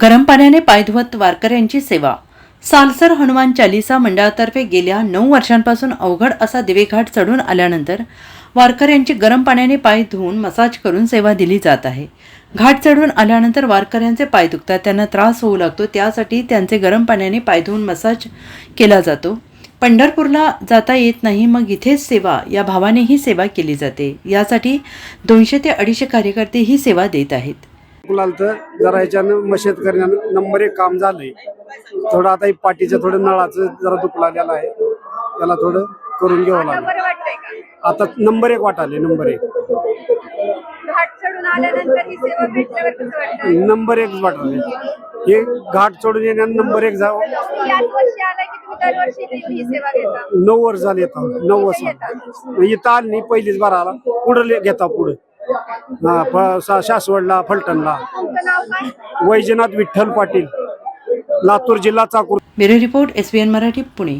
गरम पाण्याने पाय धुवत वारकऱ्यांची सेवा. सालसर हनुमान चालिसा मंडळातर्फे गेल्या नऊ वर्षांपासून अवघड असा दिवेघाट चढून आल्यानंतर वारकऱ्यांची गरम पाण्याने पाय धुवून मसाज करून सेवा दिली जात आहे. घाट चढून आल्यानंतर वारकऱ्यांचे पाय दुखतात त्यांना त्रास होऊ लागतो त्यासाठी त्यांचे गरम पाण्याने पाय धुवून मसाज केला जातो. पंढरपूरला जाता येत नाही मग इथेच सेवा या भावाने ही सेवा केली जाते. यासाठी दोनशे ते अडीचशे कार्यकर्ते ही सेवा देत आहेत. कुलाल तर जरा याच्यानं मशेत करण्यानं नंबर एक काम झालंय. थोडं आता हे पाठीचं थोडं नळाचं जरा दुख लागलेलं आहे. त्याला थोडं करून घ्यावं लागलं. आता नंबर एक वाटाले नंबर एक. ही नंबर एक वाटाले. हे घाट चढून येण्यानं नंबर एक जावं. ही नऊ वर्ष झाले येतात नऊ वर्ष. इथं आली पहिलीच बार आला. पुढं घेता पुढं. शासवडला सासवडला फलटणला. वैजनाथ विठ्ठल पाटील लातूर जिल्हा Chakur. Bureau report S Marathi Pune.